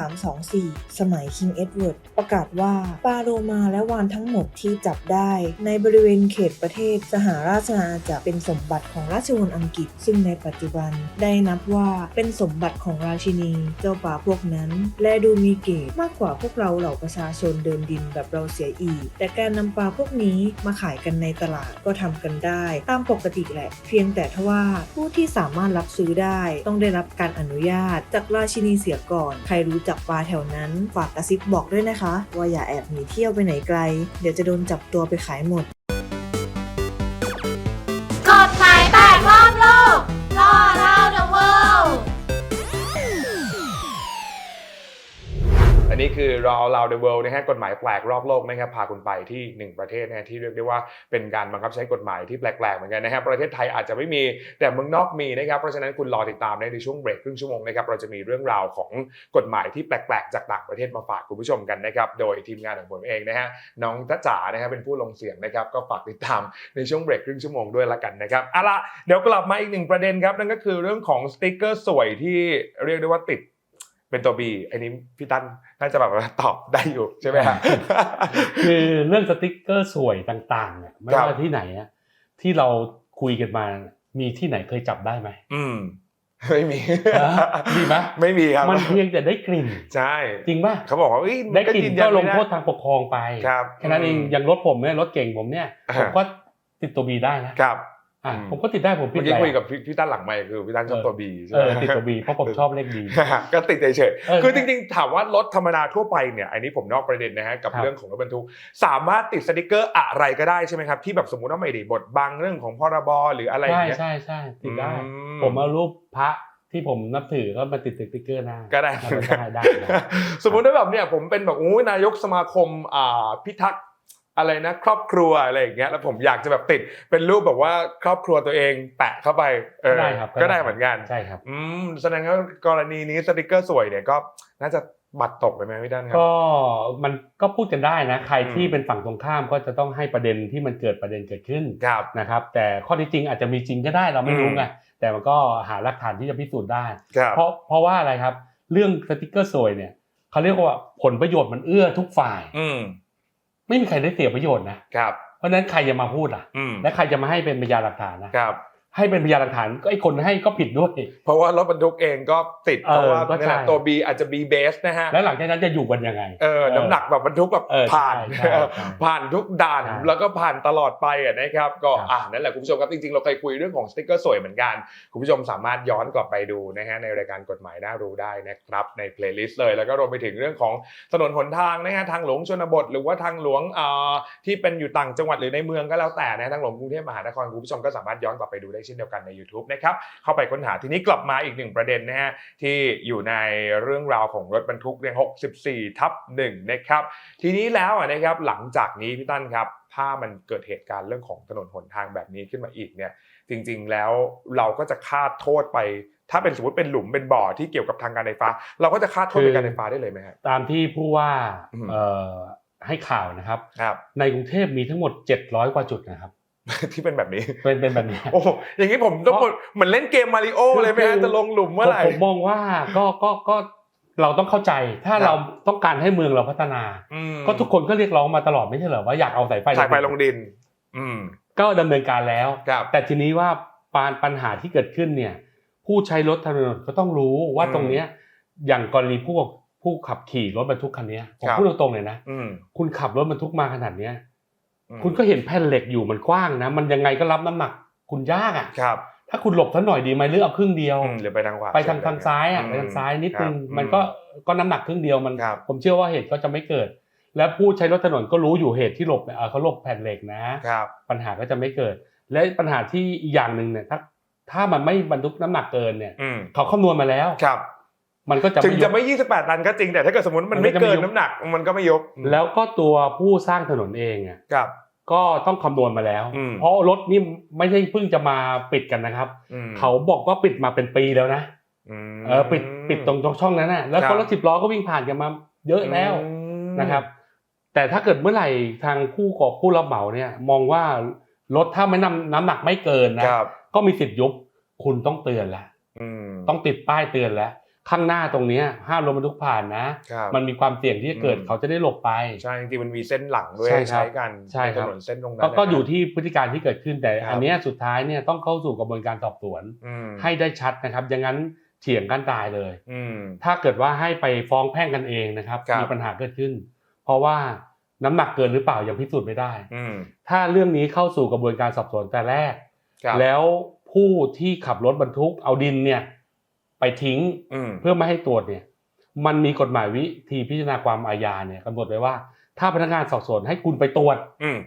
C: 1324 สมัยคิงเอ็ดเวิร์ดประกาศว่าปลาโลมาและวานทั้งหมดที่จับได้ ในบริเวณเขตประเทศสหราชอาณาจักรเป็นสมบัติของราชวงศ์อังกฤษ ซึ่งในปัจจุบันได้นับว่าเป็นสมบัติของราชินี เจ้าป่าพวกนั้น และดูมีเกียรติมากกว่าพวกเราเหล่าประชาชนเดินดินแบบเราเสียอีก แต่การนำปลาพวกนี้มาขายกันในตลาดก็ทำกันได้ ตามปกติแหละ เพียงแต่ทว่าผู้ที่สามารถรับซื้อได้ต้องได้รับการอนุญาต จากราชินีเสียก่อน ใครรู้จักปลาแถวนั้น ฝากกระซิบบอกด้วยนะคะ ว่าอย่าแอบหนีเที่ยวไปไหนไกล เดี๋ยวจะโดนจับตัวไปขายหมด
D: อั
A: นนี้คือ Law Around the World นะฮะกฎหมายแปลกรอบโลกนะครับพาคุณไปที่หนึ่งประเทศนะฮะที่เรียกได้ว่าเป็นการบังคับใช้กฎหมายที่แปลกๆเหมือนกันนะครับประเทศไทยอาจจะไม่มีแต่เมืองนอกมีนะครับเพราะฉะนั้นคุณรอติดตามในช่วงเบรกครึ่งชั่วโมงนะครับเราจะมีเรื่องราวของกฎหมายที่แปลกๆ จากต่างประเทศมาฝากคุณผู้ชมกันนะครับโดยทีมงานของผมเองนะฮะน้องจ๊ะจ๋านะฮะเป็นผู้ลงเสียงนะครับก็ฝากติดตามในช่วงเบรกครึ่งชั่วโมงด้วยละกันนะครับเอาละเดี๋ยวกลับมาอีกหนึ่งประเด็นครับนั่นก็คือเรื่องของสติกเกอร์สวยที่เรียกได้ว่าติด เป็นตัว B อันนี้พี่ตั้นน่าจะแบบว่าตอบได้อยู่ใช่ไหมฮะ
B: คือเรื่องสติกเกอร์สวยต่างๆเนี่ยไม่
A: ครับ
B: ว่าที่ไหนอะที่เราคุยกันมามีที่ไหนเคยจับได้ไหม
A: อืมไม่มี
B: ฮะมีไหม
A: ไม่มีครับ
B: มันเพียงแต่ได้กลิ่น
A: ใช่
B: จริงป่ะ
A: เขาบอกว่าเอ้ย
B: ได้กลิ่น
A: ยื
B: ก็
A: ยั
B: ลง
A: ไม่ได้
B: โทษทางปกครองไป
A: ครับ
B: แค่นั้นเอง
A: ม
B: อย่างรถผมเนี่ยรถเก่งผมเนี่ย
A: อ่า
B: ผมก็ติดตัวบีได้นะครับ อะ
A: อืม
B: ผมก็ติดได้ผมผิ
A: เมื่
B: ด
A: อกี้
B: อะไร
A: คุยกับพี่พี่ตั้นหลังไม่คือพี่ตั้นชอบตัว B ใช่
B: เอ
A: ไหม
B: อติดตัวบีเพราะผมชอบเลขบี
A: ก็ติดเฉย
B: เออ
A: ๆคือจริงๆ ถามว่ารถธรรมดาทั่วไปเนี่ยอันนี้ผมนอกประเด็นนะฮะกับ
B: ครับ
A: เรื่องของรถบรรทุกสามารถติดสติกเกอร์อะไรก็ได้ใช่ไหมครับที่แบบสมมติว่าไม่ได้บดบังเรื่องของพรบหรืออะไรอย่า
B: ใช่
A: งเงี้ย
B: ใช่ใช่ติดได้
A: อืม
B: ผมเอารูปพระที่ผมนับถือก็มาติดสติ๊กเกอร์หน้า
A: ก็ได้
B: มันได้ได้ได้
A: สมมุติว่าแบบเนี่ยผมเป็นแบบโอ้ยนายกสมาคมอ่าพิทักษ์ อะไรนะ ครอบครัวอะไรอย่างเงี้ยแล้วผมอยากจะแบบติดเป็นรูปแบบว่าครอบครัวตัวเองแปะเข้าไปเออ
B: ได้ครับ
A: ก็ได้เหมือนกัน
B: ใช่ครับ
A: อืมแสดงว่ากรณีนี้สติกเกอร์สวยเนี่ยก็น่าจะบัตรตกไปไหมพี่ด้านครั
B: ก็มันก็พูดกันได้นะใครที่
A: อืม
B: เป็นฝั่งตรงข้ามก็จะต้องให้ประเด็นที่มันเกิดประเด็นเกิดขึ้น
A: ครับ
B: นะครับ แต่ข้อที่จริงอาจจะมีจริงก็ได้เราไม่รู้
A: อืม
B: ไงแต่มันก็หาหลักฐานที่จะพิสูจน์ได้
A: ครับ
B: เพราะเพราะว่าอะไรครับ เรื่องสติกเกอร์สวยเนี่ยเขาเรียกว่าผลประโยชน์มันเอื้อทุกฝ่าย
A: อืม
B: ไม่มีใครได้เสียประโยชน์นะครับ เพราะฉะนั้นใครจะมาพูดอะ
A: อืม
B: และใครจะมาให้เป็นพยานหลักฐานนะครับ ให้เป็นพยานหลักฐานก็ไอ้คนให้ก็ผิดด้วย
A: เพราะว่ารถบรรทุกเองก็ติด
B: เออ
A: เพราะว่า
B: ก็
A: นี่แหละ
B: ใช่
A: ตัว B อาจจะ B base นะฮะ
B: แล้วหลังจากนั้นจะอยู่กันยังไง
A: เออน้ำหนักแบบบรรทุกแบบ
B: เออ
A: ผ่าน
B: ใช่ใช่ใช่
A: ผ่านทุกด่าน
B: ใช่
A: แล้วก็ผ่านตลอดไปอะนะครับ ก็
B: ครับ
A: อ่านั่นแหละคุณผู้ชมครับจริงๆ เราเคยคุยเรื่องของสติกเกอร์สวยเหมือนกัน คุณผู้ชมสามารถย้อนกลับไปดูนะฮะในรายการกฎหมายน่ารู้ได้นะครับในเพลย์ลิสต์เลย แล้วก็รวมไปถึงเรื่องของถนนหนทางนะฮะทางหลวงชนบท หรือว่าทางหลวงอ่าที่เป็นอยู่ต่างจังหวัดหรือในเมืองก็แล้วแต่นะทางหลวงกรุงเทพมหานครคุณผู้ชมก็สามารถย้อนกลับไปดูได้เช่นเดียวกันใน YouTube นะครับเข้าไปค้นหาทีนี้กลับมาอีกหนึ่งประเด็นนะฮะที่อยู่ในเรื่องราวของรถบรรทุกเนี่ย64 ทับ1นะครับทีนี้แล้วอะนะครับหลังจากนี้พี่ตั้นครับถ้ามันเกิดเหตุการณ์เรื่องของถนนหนทางแบบนี้ขึ้นมาอีกเนี่ยจริงๆแล้วเราก็จะคาดโทษไป ถ้าเป็นสมมติเป็นหลุมเป็นบ่อที่เกี่ยวกับทางการไฟฟ้า เราก็จะคาดโทษ
B: คือ
A: เป็นการไฟฟ้าได้เลยไหมครับ
B: ตามที่ผู้ว่า
A: อืม
B: เอ่อให้ข่าวนะครับ
A: ครับ
B: ในกรุงเทพมีทั้งหมด 700 กว่าจุดนะครับ
A: ที่เป็นแบบนี้
B: เป็นเป็นแบบนี้
A: โอ้โหอย่างนี้ผมต้อง
B: เพราะ
A: เหมือนเล่นเกมมาริโอเลยไหมฮะจะลงหลุมเมื่อไหร่
B: ผมผมมองว่าก็ก็ก็เราต้องเข้าใจถ้า
A: ครับ
B: เราต้องการให้เมืองเราพัฒนา
A: อืม
B: ก็ทุกคนก็เรียกร้องมาตลอดไม่ใช่เหรอว่าอยากเอาสายไฟ
A: สายไฟลงดิน อืม
B: ก็ดำเนินการแล้ว
A: ครับ
B: แต่ทีนี้ว่าปานปัญหาที่เกิดขึ้นเนี่ย ผู้ใช้รถถนนก็ต้องรู้ว่า
A: อืม
B: ตรงเนี้ย อย่างกรณีผู้ผู้ขับขี่รถบรรทุกคันเนี้ยผม
A: ครับ
B: พูดตรงๆเลยนะ
A: อืม
B: คุณขับรถบรรทุกมาขนาดเนี้ย
A: อืม
B: คุณก็เห็นแผ่นเหล็กอยู่มันกว้างนะ มันยังไงก็รับน้ำหนัก คุณยากอะ
A: ครับ
B: ถ้าคุณหลบซะหน่อยดีไหมหรือเอาครึ่งเดียว
A: อืมหรือไปทางขวา
B: ไปทาง
A: เช่น
B: ทางซ้ายอะ
A: ม
B: ไปทางซ้ายนิดนึง
A: ครับ
B: มันก็ก็น้ำหนักครึ่งเดียวมัน
A: ครับ
B: ผมเชื่อว่าเหตุก็จะไม่เกิด และผู้ใช้รถถนนก็รู้อยู่เหตุที่หลบเนี่ยเอ่อเขาหลบแผ่นเหล็กนะ
A: ครับ
B: ปัญหาก็จะไม่เกิด และปัญหาที่อีกอย่างหนึ่งเนี่ยถ้าถ้ามันไม่บรรทุกน้ำหนักเกินเนี่ย
A: อืม
B: เขาคำนวณมาแล้ว
A: ครับ
B: มันก็จะ
A: ถึงจะ
B: ยก
A: ไม่ 28 ตันก็จริงแต่ถ้าเกิดสมมติมันไม่
B: มันก็จะไม่
A: เกิน
B: ยก
A: น้ำหนัก มันก็ไม่ยก
B: แล้วก็ตัวผู้สร้างถนนเองอะ
A: ครับ
B: ก็ต้องคำนวณมาแล้ว
A: อืม
B: เพราะรถนี่ไม่ใช่เพิ่งจะมาปิดกันนะครับ
A: อืม
B: เขาบอกว่าปิดมาเป็นปีแล้วนะ
A: ม
B: เออปิดปิดตรงช่องนั้นน่ะแล้ว
A: ครับ
B: ก็รถสิบล้อก็วิ่งผ่านกันมาเยอะแล้ว
A: อืม
B: นะครับ แต่ถ้าเกิดเมื่อไหร่ทางผู้ก่อผู้รับเหมาเนี่ย มองว่ารถถ้าไม่น้ำน้ำหนักไม่เกินนะ
A: ครับ
B: ก็มีสิทธิ์ยุบคุณต้องเตือนแล้ว
A: อืม
B: ต้องติดป้ายเตือนแล้ว ข้างหน้าตรงเนี้ยห้ามรถบรรทุกผ่านนะ
A: ครับ
B: มันมีความเสี่ยงที่จะเกิด
A: อืม
B: เขาจะได้หลบไป
A: ใช่จริงๆมันมีเส้นหลังด้วย
B: ใช่ครับ
A: กัน
B: ใช่ครับ
A: ถนนเส้นตรงนั้น
B: ก็ก็
A: นะครับ
B: อยู่ที่พฤติการที่เกิดขึ้นแต่
A: ครับ
B: อันเนี้ยสุดท้ายเนี่ยต้องเข้าสู่กระบวนการสอบสวน
A: อืม
B: ให้ได้ชัดนะครับอย่างนั้นเถียงกันตายเลย
A: อืม
B: ถ้าเกิดว่าให้ไปฟ้องแพ่งกันเองนะครับ
A: ครับ
B: มีปัญหาเกิดขึ้น เพราะว่าน้ำหนักเกินหรือเปล่ายังพิสูจน์ไม่ได้
A: อืม
B: ถ้าเรื่องนี้เข้าสู่กระบวนการสอบสวนแต่แรก
A: ครับ
B: แล้วผู้ที่ขับรถบรรทุกเอาดินเนี่ยไป ทิ้ง
A: อืม
B: เพื่อไม่ให้ตรวจเนี่ย มันมีกฎหมายวิธีพิจารณาความอาญาเนี่ยกำหนดไว้ว่า ถ้าพนักงานสอบสวนให้คุณไปตรวจ
A: อืม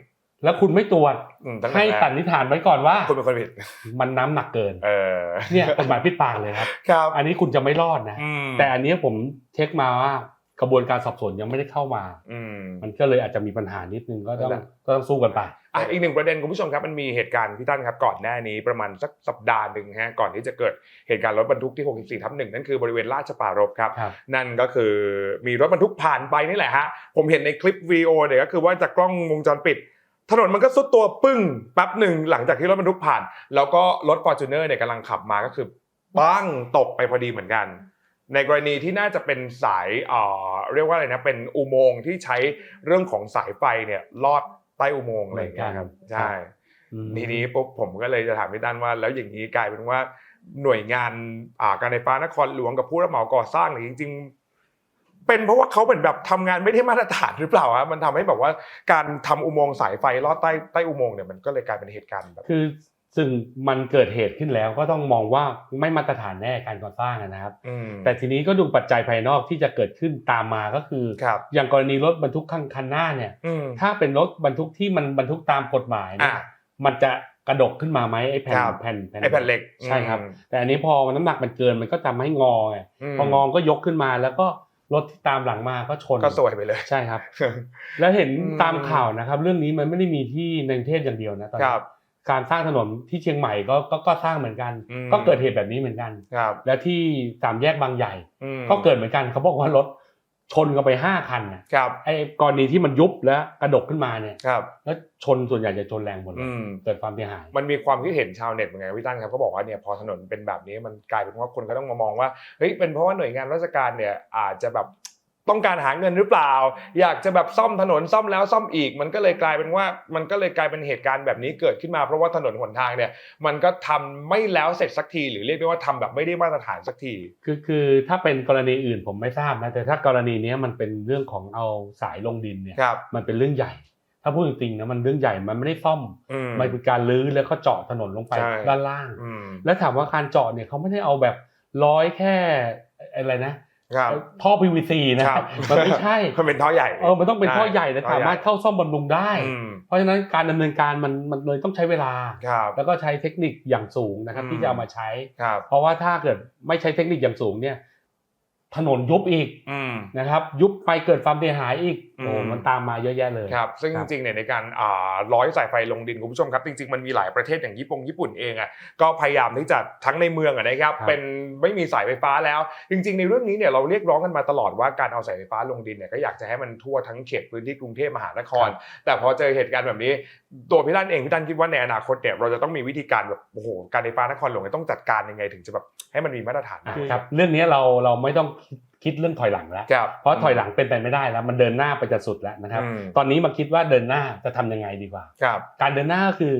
B: แล้วคุณไม่ตรวจ
A: อืมตั้งแต่
B: ให้
A: แรก
B: สันนิษฐานไว้ก่อนว่า
A: คุณเป็นคนผิด
B: มันน้ำหนักเกิน
A: เออ
B: เนี่ยกฎหมายพิดปางเลยครับ
A: ครับ
B: อันนี้คุณจะไม่รอดนะ
A: อืม
B: แต่อันนี้ผมเช็คมาว่า กระบวนการสอบสวนยังไม่ได้เข้ามา
A: อืม
B: มันก็เลยอาจจะมีปัญหานิดนึงก็ต้อง
A: นั่นแหละ
B: ก็ต้องสู้กันไป
A: อะอีกหนึ่งประเด็นคุณผู้ชมครับมันมีเหตุการณ์พี่ตั้นครับก่อนหน้านี้ประมาณสักสัปดาห์หนึ่งฮะก่อนที่จะเกิดเหตุการณ์รถบรรทุกที่ 64ทับหนึ่งนั่นคือบริเวณราชปรารภครับ
B: ครับ
A: นั่นก็คือมีรถบรรทุกผ่านไปนี่แหละฮะผมเห็นในคลิปวิดีโอเนี่ยก็คือว่าจากกล้องวงจรปิด ถนนมันก็ซุดตัวปึ้งแป๊บหนึ่งหลังจากที่รถบรรทุกผ่าน แล้วก็รถฟอร์จูเนอร์เนี่ยกำลังขับมาก็คือปั้งตกไปพอดีเหมือนกัน ในกรณีที่น่าจะเป็นสายเอ่อเรียกว่าอะไรนะเป็นอุโมงค์ที่ใช้เรื่องของสายไฟเนี่ยลอดใต้อุโมงค์อะไรอย่างเงี้ยครับ
B: เหมือนกัน
A: ใช่
B: อืม
A: ทีนี้ปุ๊บผมก็เลยจะถามพี่ตั้นว่า แล้วอย่างนี้กลายเป็นว่าหน่วยงานอ่าการไฟฟ้านครหลวงกับผู้รับเหมาก่อสร้างเนี่ยจริง ๆ เป็นเพราะว่าเขาเหมือนแบบทำงานไม่ได้มาตรฐานหรือเปล่าฮะมันทำให้แบบว่าการทำอุโมงค์สายไฟลอดใต้ใต้อุโมงค์เนี่ยมันก็เลยกลายเป็นเหตุการณ์แบบ
B: คือ ซึ่งมันเกิดเหตุขึ้นแล้วก็ต้องมองว่าไม่มาตรฐานแน่การก่อสร้างอะนะครับ
A: อืม
B: แต่ทีนี้ก็ดูปัจจัยภายนอกที่จะเกิดขึ้นตามมาก็คือ
A: ครับ
B: อย่างกรณีรถบรรทุกข้างคันหน้าเนี่ย
A: อืม
B: ถ้าเป็นรถบรรทุกที่มันบรรทุกตามกฎหมายเนี่ย
A: อะ
B: มันจะกระดกขึ้นมาไหมไอ้แผ่น
A: ครับ
B: แผ่นแผ่น
A: ไอ้แผ่นเหล็ก
B: ใช่ครับ
A: อืม
B: แต่อันนี้พอมันน้ำหนักมันเกินมันก็ทำให้งอไง
A: ม
B: พองอก็ยกขึ้นมาแล้วก็รถที่ตามหลังมาก็ชน
A: ก็สวยไปเลย
B: ใช่ครับ แล้วเห็น
A: อืม
B: ตามข่าวนะครับ เรื่องนี้มันไม่ได้มีที่ในกรุงเทพอย่างเดียวนะตอน
A: ค
B: นี้
A: รับ
B: การสร้างถนนที่เชียงใหม่ก็ก็ก็สร้างเหมือนกัน
A: อืม
B: ก็เกิดเหตุแบบนี้เหมือนกัน
A: ครับ
B: แล้วที่สามแยกบางใหญ่
A: อืม
B: ก็เกิดเหมือนกันเขาบอกว่ารถชนกันไปห้าคันน่ะ
A: ครับ
B: ไอ้กรณีที่มันยุบแล้วกระดกขึ้นมาเนี่ย
A: ครับ
B: แล้วชนส่วนใหญ่จะชนแรงหมดเลย
A: อืม
B: เกิดความเสียหาย
A: มันมีความคิดเห็นชาวเน็ตเหมือนกันพี่ตั้นครับเขาบอกว่าเนี่ยพอถนนเป็นแบบนี้มันกลายเป็นว่าคนก็ต้องมามองว่าเฮ้ยเป็นเพราะว่าหน่วยงานราชการเนี่ยอาจจะแบบ ต้องการหาเงินหรือเปล่า อยากจะแบบซ่อมถนนซ่อมแล้วซ่อมอีก มันก็เลยกลายเป็นว่ามันก็เลยกลายเป็นเหตุการณ์แบบนี้เกิดขึ้นมาเพราะว่าถนนหนทางเนี่ยมันก็ทำไม่แล้วเสร็จสักที หรือเรียกได้ว่าทำแบบไม่ได้มาตรฐานสักที
B: คือคือถ้าเป็นกรณีอื่นผมไม่ทราบนะแต่ถ้ากรณีเนี้ยมันเป็นเรื่องของเอาสายลงดินเนี่ย
A: ครับ
B: มันเป็นเรื่องใหญ่ถ้าพูดจริงๆนะมันเรื่องใหญ่มันไม่ได้ซ่อม
A: อืม
B: มันเป็นการลื้อแล้วก็เจาะถนนลงไป
A: ใช่
B: ด้านล่าง
A: อืม
B: แล้วถามว่าการเจาะเนี่ยเขาไม่ได้เอาแบบร้อยแค่อะไรนะครับ ท่อ PVC นะครับมันไม่ใช่
A: มันเป็นท่อใหญ่
B: เออมันต้องเป็นท่อใหญ่และ
A: ท่อใหญ่
B: สามารถเข้าซ่อมบำรุงได้
A: อืม
B: เพราะฉะนั้นการดำเนินการมันมันเลยต้องใช้เวลา
A: ครับ
B: แล้วก็ใช้เทคนิคอย่างสูงนะครับ
A: อืม
B: ที่จะเอามาใช้
A: ครับ
B: เพราะว่าถ้าเกิดไม่ใช้เทคนิคอย่างสูงเนี่ยถนนยุบอีก
A: อืม
B: นะครับ ยุบไปเกิดความเสียหายอีก
A: อืม
B: โอ้มันตามมาเยอะแยะเลย
A: ครับ ซึ่ง
B: ค
A: จ
B: รับ
A: ริงๆเนี่ยในการอ่าร้อยสายไฟลงดินคุณผู้ชมครับ จริงๆมันมีหลายประเทศอย่างญี่ปุ่งญี่ปุ่นเองอะก็พยายามที่จะทั้งในเมืองอะนะครับ
B: ครับ
A: เป็นไม่มีสายไฟฟ้าแล้ว จริง ๆ ในเรื่องนี้เนี่ยเราเรียกร้องกันมาตลอดว่าการเอาสายไฟฟ้าลงดินเนี่ยก็อยากจะให้มันทั่วทั้งเขตพื้นที่กรุงเทพมหานคร แต่พอเจอเหตุการณ์แบบนี้ ตัวพี่ตั้นเองพี่ตั้นคิดว่าในอนาคตเนี่ยเราจะต้องมีวิธีการแบบโอ้โหการไฟฟ้านครหลวงเนี่ยต้องจัดการยังไงถึงจะแบบให้มันมีมาตรฐาน
B: อะครับเรื่องนี้เราเราไม่ต้อง คิดคิดเรื่องถอยหลังแล้ว
A: ครับ
B: เพราะถอยหลังเป็นไปไม่ได้แล้ว มันเดินหน้าไปจะสุดแล้วนะครับ
A: อืม
B: ตอนนี้มาคิดว่าเดินหน้าจะทำยังไงดีกว่า
A: ครับ
B: การเดินหน้าก็คือ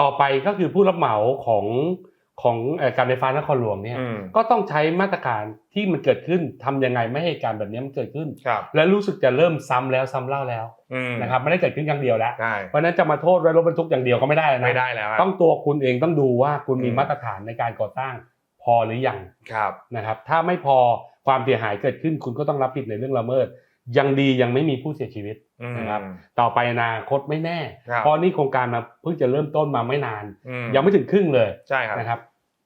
B: ต่อไปก็คือผู้รับเหมาของของเอ่อการไฟฟ้านครหลวงเนี่ย
A: อืม
B: ก็ต้องใช้มาตรการที่มันเกิดขึ้นทำยังไงไม่ให้เหตุการณ์แบบนี้มันเกิดขึ้น
A: ครับ
B: และรู้สึกจะเริ่มซ้ำแล้วซ้ำเล่าแล้ว
A: อืม
B: นะครับไม่ได้เกิดขึ้นครั้งเดียวแล้ว
A: ได้
B: เพราะฉะนั้นจะมาโทษรถบรรทุกอย่างเดียวก็ไม่ได้แล้วนะ
A: ไม่ได้แล้วครับ
B: ต้องตัวคุณเองต้องดูว่าคุณมี
A: อืม
B: มาตรฐานในการก่อสร้างพอหรือยัง
A: ครับ
B: นะครับ ถ้าไม่พอความเสียหายเกิดขึ้นคุณก็ต้องรับผิดในเรื่องละเมิด ยังดียังไม่มีผู้เสียชีวิต
A: อืม
B: นะครับต่อไปอนาคตไม่แน่
A: ครับ
B: เพราะนี่โครงการมาเพิ่งจะเริ่มต้นมาไม่นาน
A: อืม
B: ยังไม่ถึงครึ่งเลย
A: ใช่ครับ
B: นะครับ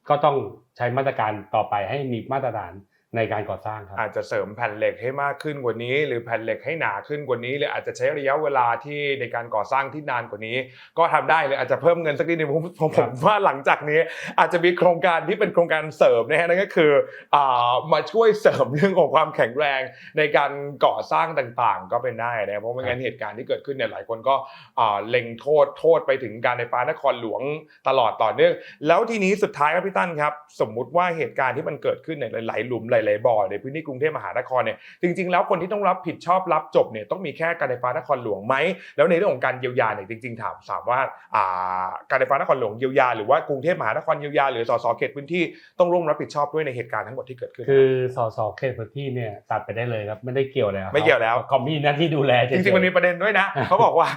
B: ก็ต้องใช้มาตรการต่อไปให้มีมาตรฐาน ในการก่อสร้างครับ
A: อาจจะเสริมแผ่นเหล็กให้มากขึ้นกว่านี้ หรือแผ่นเหล็กให้หนาขึ้นกว่านี้หรืออาจจะใช้ระยะเวลาที่ในการก่อสร้างที่นานกว่านี้ ก็ทำได้เลยอาจจะเพิ่มเงินสักนิดนึงผมผมผมว่าหลังจากนี้ อาจจะมีโครงการที่เป็นโครงการเสริมนะฮะนั่นก็คืออ่ามาช่วยเสริมเรื่องของความแข็งแรงในการก่อสร้างต่างๆ ก็เป็นได้นะเพราะไม่งั้นเหตุการณ์ที่เกิดขึ้นเนี่ยหลายคนก็อ่าเล็งโทษโทษไปถึงการไฟฟ้านครหลวงตลอดต่อเนื่องแล้วทีนี้สุดท้ายครับพี่ตั้นครับ สมมุติว่าเหตุการณ์ที่มันเกิดขึ้นในหลายๆหลุมหลายๆบ่อในพื้นที่กรุงเทพมหานครเนี่ยจริงๆ แล้วคนที่ต้องรับผิดชอบรับจบเนี่ยต้องมีแค่การไฟฟ้านครหลวงไหมแล้วในเรื่องของการเยียวยาเนี่ยจริง ๆ ถามถามว่าอ่าการไฟฟ้านครหลวงเยียวยาหรือว่ากรุงเทพมหานครเยียวยาหรือสสเขตพื้นที่ต้องร่วมรับผิดชอบด้วยในเหตุการณ์ทั้งหมดที่เกิดขึ้น
B: คือสสเขตพื้นที่เนี่ยตัดไปได้เลยครับไม่ได้เกี่ยวแล้ว
A: ไม่เกี่ยวแล้ว
B: เขามีหน้าที่ดูแลเฉ
A: จ
B: ยๆ
A: ริงๆมันมีประเด็นด้วยนะเขาบอกว่า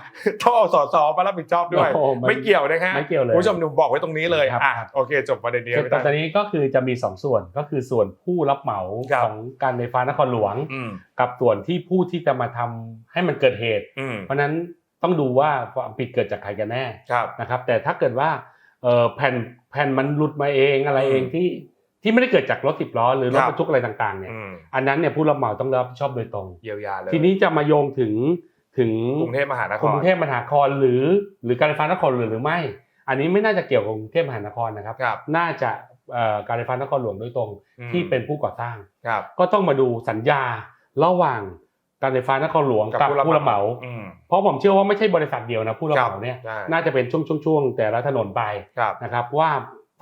A: ต้องเอาสสมารับผิดชอบด้วย
B: โอ้มัน
A: ไม่เกี่ยวนะฮะ
B: ไม่เกี่ยวเลย
A: คุณผู้ชมหนูบอกไว้ตรงนี้เลย
B: ครับ
A: อะ
B: ครับ
A: โอเคจบประเด็นนี้
B: คือ
A: พี่
B: ต
A: ตั้น
B: อนนี้ก็คือจะมีสองส่วนก็คือส่วนผู้รับเหมา
A: ครับ
B: ของการไฟฟ้านครหลวง
A: อืม
B: กับส่วนที่ผู้ที่จะมาทำให้มันเกิดเหตุ
A: อืม
B: เพราะฉะนั้นต้องดูว่าความผิดเกิดจากใครกันแน่
A: ครับ
B: นะครับ แต่ถ้าเกิดว่าเอ่อแผ่นแผ่นมันหลุดมาเองอะไรเอง
A: อืม
B: ที่ที่ไม่ได้เกิดจากรถสิบล้อหรือรถ
A: ครับ
B: บรรทุกอะไรต่างๆเนี่ย
A: อืม
B: อันนั้นเนี่ยผู้รับเหมาต้องรับผิดชอบโดยตรง
A: เยียวยาเลย
B: ทีนี้จะมาโยงถึงถึง
A: กรุงเทพมหานค
B: ก
A: ร
B: รุงเทพมหานครหรือ หรือการไฟฟ้านครหลวงหรือไม่ อันนี้ไม่น่าจะเกี่ยวกับกรุงเทพมหานครนะครับ
A: ครับ
B: น่าจะเอ่อ การไฟฟ้านครหลวงโดยตรง
A: อืม
B: ที่เป็นผู้ก่อสร้าง
A: ครับ
B: ก็ต้องมาดูสัญญาระหว่างการไฟฟ้านครหลวง
A: กับ
B: กับ
A: ผู้รับ
B: ผู้รับเหมา
A: อืม
B: เพราะผมเชื่อว่าไม่ใช่บริษัทเดียวนะผู้รับเหมาเนี่ย
A: ใช่
B: น่าจะเป็นช่วงๆๆแต่ละถนนไป
A: ครับ
B: นะครับว่า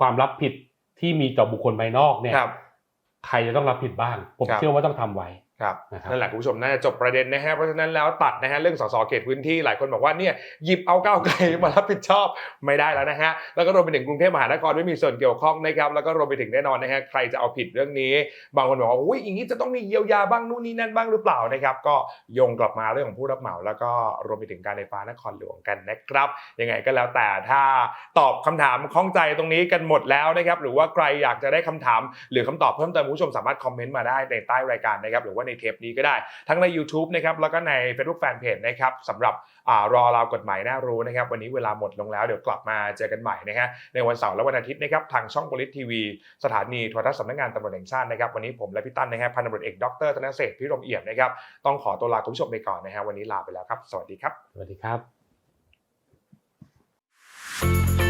B: ความรับผิดที่มีต่อบุคคลภายนอกเนี่ย
A: ครับ
B: ใครจะต้องรับผิดบ้าง ผม
A: ครับ
B: เชื่อว่าต้องทำไว้
A: ครับ
B: นะครับ
A: นั่นแหละคุณผู้ชมน่าจะจบประเด็นนะฮะเพราะฉะนั้นแล้วตัดนะฮะเรื่องสสเขตพื้นที่หลายคนบอกว่าเนี่ยหยิบเอาก้าวไกลมารับผิดชอบไม่ได้แล้วนะฮะแล้วก็รวมไปถึงกรุงเทพมหานครไม่มีส่วนเกี่ยวข้องนะครับแล้วก็รวมไปถึงแน่นอนนะฮะใครจะเอาผิดเรื่องนี้ บางคนบอกว่าอุ้ยอย่างนี้จะต้องมีเยียวยาบ้างนู่นนี่นั่นบ้างหรือเปล่านะครับก็โยงกลับมาเรื่องของผู้รับเหมา แล้วก็รวมไปถึงการไฟฟ้านครหลวงกันนะครับยังไงก็แล้วแต่ถ้าตอบคำถามข้องใจตรงนี้กันหมดแล้วนะครับหรือว่าใครอยากจะได้คำถาม หรือคำตอบเพิ่มเติมคุณผู้ชมสามารถคอมเมนต์มาได้ในใต้รายการนะครับหรือว่าในเทปนี้ก็ได้ ทั้งใน YouTube นะครับแล้วก็ใน Facebook Fanpage นะครับสำหรับอรอราวกฎหมายน่ารู้นะครับวันนี้เวลาหมดลงแล้วเดี๋ยวกลับมาเจอกันใหม่นะฮะในวันเสาร์และวันอาทิตย์นะครับทางช่องโพลิสทีวี สถานีโทรทัศน์สำนักงานตำรวจแห่งชาตินะครับวันนี้ผมและพี่ตั้นนะฮะพันตำรวจเอกดรธนเศรษฐพิรมเอี่ยมนะครับต้องขอตัวลาคุณผู้ชมไปก่อนนะฮะวันนี้ลาไปแล้วครับ สวัสดีครับ
B: สวัสดีครับ